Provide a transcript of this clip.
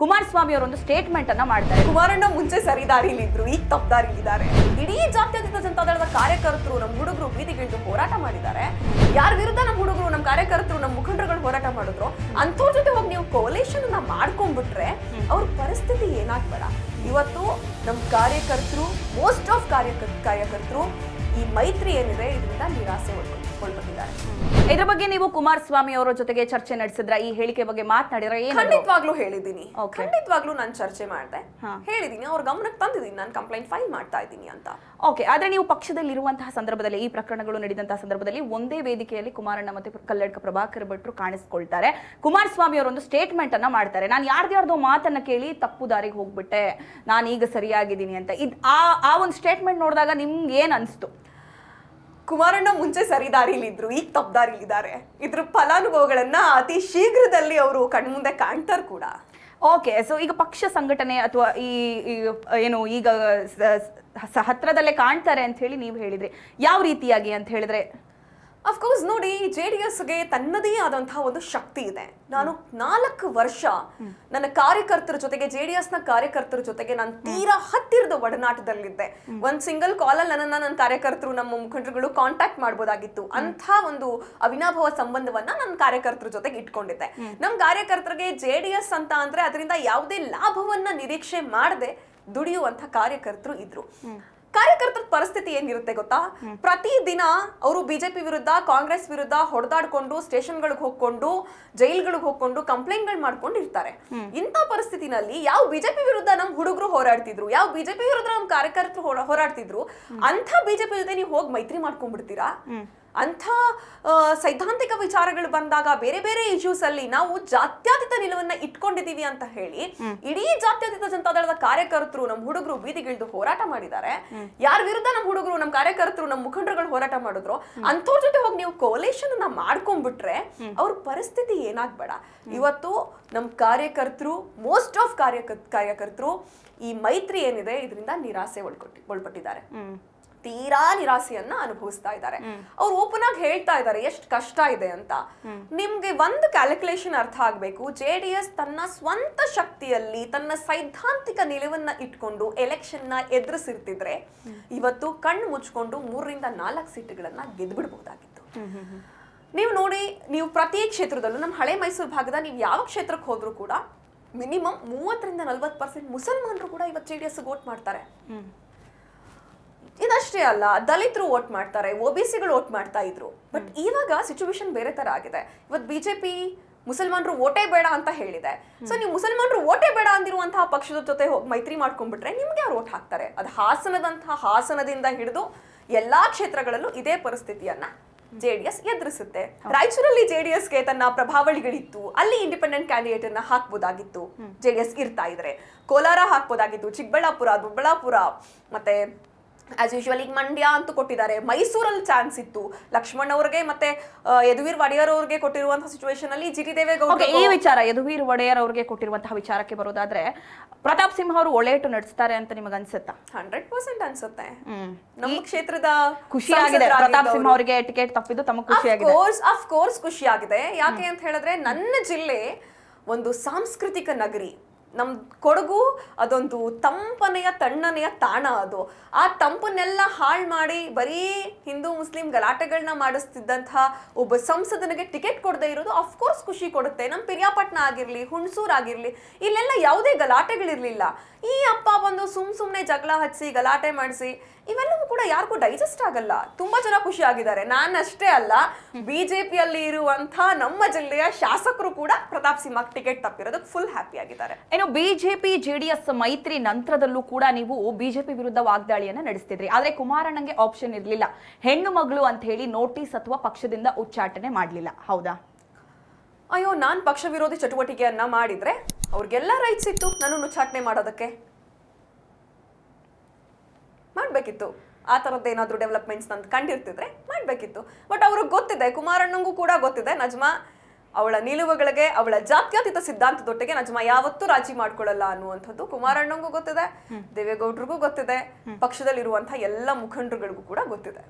ಕುಮಾರಸ್ವಾಮಿ ಅವರೊಂದು ಸ್ಟೇಟ್ಮೆಂಟ್ ಅನ್ನ ಮಾಡ್ತಾರೆ. ಕುಮಾರಣ್ಣ ಮುಂಚೆ ಸರಿ ದಾರಿಲಿದ್ರು ಈಗ ತಪ್ಪದಾರಿಲಿದ್ದಾರೆ ಇಡೀ ಜಾತ್ಯತೀತ ಜನತಾದಳದ ಕಾರ್ಯಕರ್ತರು ನಮ್ಮ ಹುಡುಗರು ಬೀದಿಗಿಳಿದು ಹೋರಾಟ ಮಾಡಿದ್ದಾರೆ. ಯಾರ ವಿರುದ್ಧ ನಮ್ಮ ಹುಡುಗರು, ನಮ್ಮ ಕಾರ್ಯಕರ್ತರು, ನಮ್ಮ ಮುಖಂಡರುಗಳು ಹೋರಾಟ ಮಾಡಿದ್ರು, ಅಂಥವ್ರ ಜೊತೆ ಹೋಗಿ ನೀವು ಕೋಲೇಷನ್ ಅನ್ನ ಮಾಡ್ಕೊಂಡ್ಬಿಟ್ರೆ ಅವ್ರ ಪರಿಸ್ಥಿತಿ ಏನಾಗ್ಬೇಡ. ಇವತ್ತು ನಮ್ಮ ಕಾರ್ಯಕರ್ತರು ಮೋಸ್ಟ್ ಆಫ್ ಕಾರ್ಯಕರ್ ಕಾರ್ಯಕರ್ತರು ಈ ಮೈತ್ರಿ ಏನಿದೆ, ಇದರಿಂದ ನಿರಾಸೆ ಒಳ್ಕೊಂಡಿದ್ದಾರೆ ಇದ್ರ ಬಗ್ಗೆ ನೀವು ಕುಮಾರಸ್ವಾಮಿ ಅವರ ಜೊತೆಗೆ ಚರ್ಚೆ ನಡೆಸಿದ್ರ ಈ ಹೇಳಿಕೆ ಬಗ್ಗೆ ಮಾತನಾಡಿದ್ರೆ ಏನು ಖಂಡಿತವಾಗ್ಲೂ ಹೇಳಿದ್ದೀನಿ. ಖಂಡಿತವಾಗ್ಲೂ ನಾನು ಚರ್ಚೆ ಮಾಡಿದೆ. ಹಾ. ಹೇಳಿದ್ದೀನಿ ಅವ್ರ ಗಮನಕ್ಕೆ ತಂದಿದ್ದೀನಿ ನಾನು ಕಂಪ್ಲೇಂಟ್ ಫೈಲ್ ಮಾಡ್ತಾ ಇದ್ದೀನಿ ಅಂತ. ಓಕೆ ಆದ್ರೆ ನೀವು ಪಕ್ಷದಲ್ಲಿ ಇರುವಂತಹ ಸಂದರ್ಭದಲ್ಲಿ ಈ ಪ್ರಕರಣಗಳು ನಡೆದಂತಹ ಸಂದರ್ಭದಲ್ಲಿ ಒಂದೇ ವೇದಿಕೆಯಲ್ಲಿ ಕುಮಾರಣ್ಣ ಮತ್ತೆ ಕಲ್ಲಡ್ಕ ಪ್ರಭಾಕರ್ ಭಟ್ರು ಕಾಣಿಸ್ಕೊಳ್ತಾರೆ. ಕುಮಾರಸ್ವಾಮಿ ಅವರೊಂದು ಸ್ಟೇಟ್ಮೆಂಟ್ ಅನ್ನ ಮಾಡ್ತಾರೆ. ನಾನು ಯಾರ್ದ್ಯಾರ್ದೋ ಮಾತನ್ನ ಕೇಳಿ ತಪ್ಪು ದಾರಿಗೆ ಹೋಗ್ಬಿಟ್ಟೆ. ನಾನು ಈಗ ಸರಿಯಾಗಿದ್ದೀನಿ ಅಂತ. ಇದು ಆ ಆ ಒಂದು ಸ್ಟೇಟ್ಮೆಂಟ್ ನೋಡಿದಾಗ ನಿಮ್ಗೆ ಏನ್ ಅನ್ಸ್ತು? ಕುಮಾರಣ್ಣ ಮುಂಚೆ ಸರಿ ದಾರಿಲಿದ್ರು ಈಗ ತಪ್ಪದಾರಿಲಿದ್ದಾರೆ ಇದ್ರ ಫಲಾನುಭವಗಳನ್ನ ಅತಿ ಶೀಘ್ರದಲ್ಲಿ ಅವರು ಕಣ್ಮುಂದೆ ಕಾಣ್ತಾರೆ ಕೂಡ. ಓಕೆ ಸೊ ಈಗ ಪಕ್ಷ ಸಂಘಟನೆ ಅಥವಾ ಈ ಏನು ಈಗ ಹತ್ರದಲ್ಲೇ ಕಾಣ್ತಾರೆ ಅಂತ ಹೇಳಿ ನೀವು ಹೇಳಿದ್ರಿ. ಯಾವ ರೀತಿಯಾಗಿ ಅಂತ ಹೇಳಿದ್ರೆ? ಅಫ್ಕೋರ್ಸ್ ನೋಡಿ ಜೆ ಡಿ ಎಸ್ಗೆ ತನ್ನದೇ ಆದಂತಹ ಒಂದು ಶಕ್ತಿ ಇದೆ. ನಾನು ನಾಲ್ಕು ವರ್ಷ ನನ್ನ ಕಾರ್ಯಕರ್ತರ ಜೊತೆಗೆ ಜೆ ಡಿ ಎಸ್ನ ಕಾರ್ಯಕರ್ತರ ಜೊತೆಗೆ ನಾನು ತೀರಾ ಹತ್ತಿರದ ಒಡನಾಟದಲ್ಲಿದ್ದೆ. ಒಂದು ಸಿಂಗಲ್ ಕಾಲಲ್ಲಿ ನನ್ನನ್ನ ನನ್ನ ಕಾರ್ಯಕರ್ತರು ನಮ್ಮ ಮುಖಂಡರುಗಳು ಕಾಂಟ್ಯಾಕ್ಟ್ ಮಾಡ್ಬೋದಾಗಿತ್ತು. ಅಂತ ಒಂದು ಅವಿನಾಭಾವ ಸಂಬಂಧವನ್ನ ನನ್ನ ಕಾರ್ಯಕರ್ತರ ಜೊತೆಗೆ ಇಟ್ಕೊಂಡಿದ್ದೆ. ನಮ್ಮ ಕಾರ್ಯಕರ್ತರಿಗೆ ಜೆ ಡಿ ಎಸ್ ಅಂತ ಅಂದ್ರೆ ಅದರಿಂದ ಯಾವುದೇ ಲಾಭವನ್ನ ನಿರೀಕ್ಷೆ ಮಾಡದೆ ದುಡಿಯುವಂತ ಕಾರ್ಯಕರ್ತರು ಇದ್ರು. ಕಾರ್ಯಕರ್ತರ ಪರಿಸ್ಥಿತಿ ಏನಿರುತ್ತೆ ಗೊತ್ತಾ? ಪ್ರತಿ ದಿನ ಅವರು ಬಿಜೆಪಿ ವಿರುದ್ಧ ಕಾಂಗ್ರೆಸ್ ವಿರುದ್ಧ ಹೊಡೆದಾಡ್ಕೊಂಡು ಸ್ಟೇಷನ್ಗಳಿಗೆ ಹೋಗ್ಕೊಂಡು ಜೈಲ್ಗಳಿಗೆ ಹೋಗ್ಕೊಂಡು ಕಂಪ್ಲೇಂಟ್ಗಳು ಮಾಡ್ಕೊಂಡು ಇರ್ತಾರೆ. ಇಂಥ ಪರಿಸ್ಥಿತಿನಲ್ಲಿ ಯಾವ ಬಿಜೆಪಿ ವಿರುದ್ಧ ನಮ್ ಹುಡುಗರು ಹೋರಾಡ್ತಿದ್ರು ಯಾವ ಬಿಜೆಪಿ ವಿರುದ್ಧ ನಮ್ ಕಾರ್ಯಕರ್ತರು ಹೋರಾಡ್ತಿದ್ರು ಅಂಥ ಬಿಜೆಪಿ ಜೊತೆ ನೀವು ಹೋಗಿ ಮೈತ್ರಿ ಮಾಡ್ಕೊಂಡ್ಬಿಡ್ತೀರಾ? ಅಂಥ ಸೈದ್ಧಾಂತಿಕ ವಿಚಾರಗಳು ಬಂದಾಗ ಬೇರೆ ಬೇರೆ ಇಶ್ಯೂಸ್ ಅಲ್ಲಿ ನಾವು ಜಾತ್ಯತೀತ ನಿಲುವನ್ನ ಇಟ್ಕೊಂಡಿದೀವಿ ಅಂತ ಹೇಳಿ ಇಡೀ ಜಾತ್ಯತೀತ ಜನತಾದಳದ ಕಾರ್ಯಕರ್ತರು ನಮ್ಮ ಹುಡುಗರು ಬೀದಿಗಿಳಿದು ಹೋರಾಟ ಮಾಡಿದ್ದಾರೆ. ಯಾರ ವಿರುದ್ಧ ನಮ್ಮ ಹುಡುಗರು ನಮ್ಮ ಕಾರ್ಯಕರ್ತರು ನಮ್ಮ ಮುಖಂಡರುಗಳು ಹೋರಾಟ ಮಾಡಿದ್ರು ಅಂಥವ್ರ ಜೊತೆ ಹೋಗಿ ನೀವು ಕೋಲೇಷನ್ನ ಮಾಡ್ಕೊಂಡ್ಬಿಟ್ರೆ ಅವ್ರ ಪರಿಸ್ಥಿತಿ ಏನಾಗ್ಬೇಡ. ಇವತ್ತು ನಮ್ಮ ಕಾರ್ಯಕರ್ತರು ಮೋಸ್ಟ್ ಆಫ್ ಕಾರ್ಯಕ ಕಾರ್ಯಕರ್ತರು ಈ ಮೈತ್ರಿ ಏನಿದೆ ಇದರಿಂದ ನಿರಾಸೆ ಒಳ್ಕೊಟ್ಟಿ ಒಳ್ಪಟ್ಟಿದ್ದಾರೆ. ತೀರಾ ನಿರಾಸೆಯನ್ನ ಅನುಭವಿಸ್ತಾ ಇದ್ದಾರೆ. ಅವ್ರು ಓಪನ್ ಆಗಿ ಹೇಳ್ತಾ ಇದ್ದಾರೆ ಎಷ್ಟು ಕಷ್ಟ ಇದೆ ಅಂತ. ನಿಮ್ಗೆ ಒಂದು ಕ್ಯಾಲ್ಕುಲೇಷನ್ ಅರ್ಥ ಆಗ್ಬೇಕು. ಜೆ ಡಿ ಎಸ್ ತನ್ನ ಸ್ವಂತ ಶಕ್ತಿಯಲ್ಲಿ ತನ್ನ ಸೈದ್ಧಾಂತಿಕ ನಿಲುವನ್ನ ಇಟ್ಕೊಂಡು ಎಲೆಕ್ಷನ್ನ ಎದುರಿಸಿರ್ತಿದ್ರೆ ಇವತ್ತು ಕಣ್ಣು ಮುಚ್ಕೊಂಡು ಮೂರರಿಂದ ನಾಲ್ಕು ಸೀಟುಗಳನ್ನ ಗೆದ್ಬಿಡ್ಬಹುದಾಗಿತ್ತು. ನೀವು ನೋಡಿ ನೀವು ಪ್ರತಿ ಕ್ಷೇತ್ರದಲ್ಲೂ ನಮ್ಮ ಹಳೆ ಮೈಸೂರು ಭಾಗದ ನೀವು ಯಾವ ಕ್ಷೇತ್ರಕ್ಕೆ ಹೋದ್ರು ಕೂಡ ಮಿನಿಮಮ್ ಮೂವತ್ತರಿಂದ ನಲ್ವತ್ತು ಪರ್ಸೆಂಟ್ ಮುಸಲ್ಮಾನರು ಕೂಡ ಇವತ್ತು ಜೆ ಡಿ ಎಸ್ ವೋಟ್ ಮಾಡ್ತಾರೆ. ಇದಷ್ಟೇ ಅಲ್ಲ ದಲಿತರು ವೋಟ್ ಮಾಡ್ತಾರೆ ಒ ಬಿ ಸಿಗಳು ವೋಟ್ ಮಾಡ್ತಾ ಇದ್ರು. ಬಟ್ ಇವಾಗ ಸಿಚುವೇಶನ್ ಬೇರೆ ತರ ಆಗಿದೆ. ಇವತ್ತು ಬಿಜೆಪಿ ಮುಸಲ್ಮಾನರು ಓಟೇ ಬೇಡ ಅಂತ ಹೇಳಿದೆ. ಸೊ ನೀವು ಮುಸಲ್ಮಾನರು ಓಟೇ ಬೇಡ ಅಂದಿರುವಂತಹ ಪಕ್ಷದ ಜೊತೆ ಹೋಗಿ ಮೈತ್ರಿ ಮಾಡ್ಕೊಂಡ್ಬಿಟ್ರೆ ನಿಮ್ಗೆ ಯಾರು ಓಟ್ ಹಾಕ್ತಾರೆ? ಅದು ಹಾಸನದಂತಹ ಹಾಸನದಿಂದ ಹಿಡಿದು ಎಲ್ಲಾ ಕ್ಷೇತ್ರಗಳಲ್ಲೂ ಇದೇ ಪರಿಸ್ಥಿತಿಯನ್ನ ಜೆಡಿಎಸ್ ಎದುರಿಸುತ್ತೆ. ರಾಯಚೂರಲ್ಲಿ ಜೆಡಿಎಸ್ಗೆ ತನ್ನ ಪ್ರಭಾವಳಿಗಳಿತ್ತು. ಅಲ್ಲಿ ಇಂಡಿಪೆಂಡೆಂಟ್ ಕ್ಯಾಂಡಿಡೇಟ್ ಅನ್ನ ಹಾಕ್ಬೋದಾಗಿತ್ತು. ಜೆಡಿಎಸ್ ಇರ್ತಾ ಇದ್ರೆ. ಕೋಲಾರ ಹಾಕ್ಬೋದಾಗಿತ್ತು ಚಿಕ್ಕಬಳ್ಳಾಪುರ ದೊಡ್ಡಬಳ್ಳಾಪುರ ಮತ್ತೆ ಆಸ್ ಯೂಶುವಲ್ ಈಗ ಮಂಡ್ಯ ಅಂತೂ ಕೊಟ್ಟಿದ್ದಾರೆ. ಮೈಸೂರಲ್ಲಿ ಚಾನ್ಸ್ ಇತ್ತು. ಲಕ್ಷ್ಮಣ್ ಅವ್ರಿಗೆ ಮತ್ತೆ ಯದುವೀರ್ ಒಡೆಯರ್ ಅವ್ರಿಗೆ ಕೊಟ್ಟಿರುವಂತಹ ಸಿಚುವೇಶನ್ ಅಲ್ಲಿ ಜಿ ಟಿ ಓಕೆ ದೇವೇಗೌಡ ಈ ವಿಚಾರ ಯದುವೀರ್ ಒಡೆಯರ್ ಅವ್ರಿಗೆ ಕೊಟ್ಟಿರುವಂತಹ ವಿಚಾರಕ್ಕೆ ಬರೋದಾದ್ರೆ ಪ್ರತಾಪ್ ಸಿಂಹ ಅವರು ಒಳ್ಳೆಯಟು ನಡೆಸ್ತಾರೆ ಅಂತ ನಿಮಗೆ ಅನ್ಸುತ್ತಾ? ಹಂಡ್ರೆಡ್ ಪರ್ಸೆಂಟ್ ಅನ್ಸುತ್ತೆ. ನಮ್ಮ ಕ್ಷೇತ್ರದ ಖುಷಿಯಾಗಿದೆ. ಪ್ರತಾಪ್ ಸಿಂಹ ಅವರಿಗೆ ಟಿಕೆಟ್ ತಪ್ಪಿದ್ದು ತಮಗೆ ಖುಷಿಯಾಗಿದೆ. ಕೋರ್ಸ್ ಆಫ್ ಕೋರ್ಸ್ ಖುಷಿಯಾಗಿದೆ. ಯಾಕೆ ಅಂತ ಹೇಳಿದ್ರೆ ನನ್ನ ಜಿಲ್ಲೆ ಒಂದು ಸಾಂಸ್ಕೃತಿಕ ನಗರಿ. ನಮ್ ಕೊಡಗು ಅದೊಂದು ತಂಪನೆಯ ತಣ್ಣನೆಯ ತಾಣ ಅದು. ಆ ತಂಪನ್ನೆಲ್ಲ ಹಾಳು ಮಾಡಿ ಬರೀ ಹಿಂದೂ ಮುಸ್ಲಿಂ ಗಲಾಟೆಗಳನ್ನ ಮಾಡಿಸ್ತಿದ್ದಂತಹ ಒಬ್ಬ ಸಂಸದನಿಗೆ ಟಿಕೆಟ್ ಕೊಡದೇ ಇರೋದು ಅಫ್ಕೋರ್ಸ್ ಖುಷಿ ಕೊಡುತ್ತೆ. ನಮ್ಮ ಪಿರಿಯಾಪಟ್ನ ಆಗಿರಲಿ, ಹುಣಸೂರು ಆಗಿರಲಿ, ಇಲ್ಲೆಲ್ಲ ಯಾವುದೇ ಗಲಾಟೆಗಳಿರಲಿಲ್ಲ. ಈ ಅಪ್ಪ ಬಂದು ಸುಮ್ ಸುಮ್ನೆ ಜಗಳ ಹಚ್ಚಿ, ಗಲಾಟೆ ಮಾಡಿಸಿ, ಇವೆಲ್ಲವೂ ಕೂಡ ಯಾರಿಗೂ ಡೈಜೆಸ್ಟ್ ಆಗಲ್ಲ. ತುಂಬಾ ಜನ ಖುಷಿ ಆಗಿದ್ದಾರೆ. ನಾನಷ್ಟೇ ಅಲ್ಲ, ಬಿಜೆಪಿಯಲ್ಲಿ ಇರುವಂತಹ ನಮ್ಮ ಜಿಲ್ಲೆಯ ಶಾಸಕರು ಕೂಡ ಪ್ರತಾಪ್ ಸಿಂಹ ಟಿಕೆಟ್ ತಪ್ಪಿರೋದಕ್ಕೆ ಫುಲ್ ಹ್ಯಾಪಿ ಆಗಿದ್ದಾರೆ. ಏನು ಬಿಜೆಪಿ ಎಸ್ ಮೈತ್ರಿ ನಂತರದಲ್ಲೂ ಕೂಡ ನೀವು ಬಿಜೆಪಿ ವಿರುದ್ಧ ವಾಗ್ದಾಳಿಯನ್ನ ನಡೆಸ್ತಿದ್ರಿ. ಆದ್ರೆ ಕುಮಾರಣ್ಣಂಗೆ ಆಪ್ಷನ್ ಇರಲಿಲ್ಲ. ಹೆಣ್ಣು ಮಗಳು ಅಂತ ಹೇಳಿ ನೋಟಿಸ್ ಅಥವಾ ಪಕ್ಷದಿಂದ ಉಚ್ಚಾಟನೆ ಮಾಡಲಿಲ್ಲ. ಹೌದಾ? ಅಯ್ಯೋ, ನಾನು ಪಕ್ಷ ವಿರೋಧಿ ಚಟುವಟಿಕೆಯನ್ನ ಮಾಡಿದ್ರೆ ಅವ್ರಿಗೆಲ್ಲ ರೈಟ್ಸ್ ಇತ್ತು. ನಾನು ಉಚ್ಚಾಟನೆ ಮಾಡೋದಕ್ಕೆ. ಮಾಡಬೇಕಿತ್ತು. ಆ ಥರದ್ದು ಏನಾದರೂ ಡೆವಲಪ್ಮೆಂಟ್ಸ್ ನಂದು ಕಂಡಿರ್ತಿದ್ರೆ ಮಾಡಬೇಕಿತ್ತು. ಬಟ್ ಅವ್ರಿಗೆ ಗೊತ್ತಿದೆ, ಕುಮಾರಣ್ಣಂಗೂ ಕೂಡ ಗೊತ್ತಿದೆ, ನಜ್ಮಾ. ಅವಳ ನಿಲುವುಗಳಿಗೆ ಅವಳ ಜಾತ್ಯತೀತ ಸಿದ್ಧಾಂತದೊಟ್ಟಿಗೆ ನಜ್ಮಾ ಯಾವತ್ತೂ ರಾಜಿ ಮಾಡ್ಕೊಳ್ಳಲ್ಲ ಅನ್ನುವಂಥದ್ದು ಕುಮಾರಣ್ಣಂಗೂ ಗೊತ್ತಿದೆ ದೇವೇಗೌಡರಿಗೂ ಗೊತ್ತಿದೆ ಪಕ್ಷದಲ್ಲಿರುವಂತಹ ಎಲ್ಲ ಮುಖಂಡರುಗಳಿಗೂ ಕೂಡ ಗೊತ್ತಿದೆ.